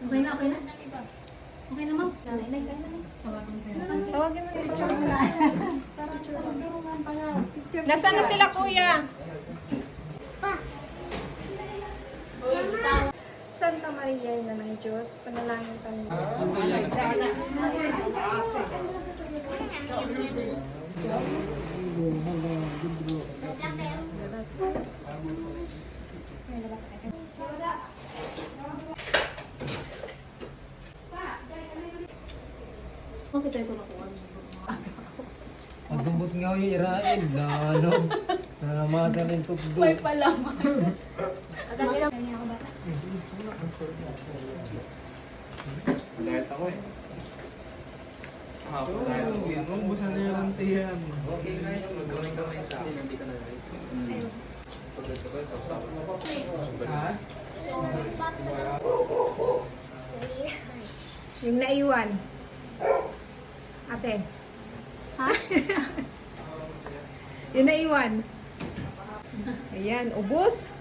Okay na, okay na. Okay na, ma'am. Nanay, nay, kain na, nay. Tawagin mo yung Nasaan na sila, kuya? Santa Maria, ina ng Diyos, panalangin kami. Bakit tayo kunakuha? Ang dumbot nga yung irain na ano, na masaling tukdo. May palaman. Diet ako eh. Ah, diet ako yun. Umbusan na yung tiyan. Okay guys, magawin ka may tao. Nandito na rin. Ha? Yung naiwan. Ate. Ha? yung naiwan. Ayan, ubos.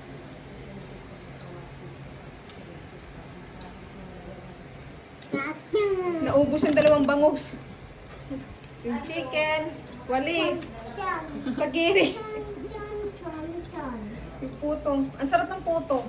Naubos yung dalawang bangus. Yung chicken, wali, spaghetti, yung puto. Ang sarap ng puto.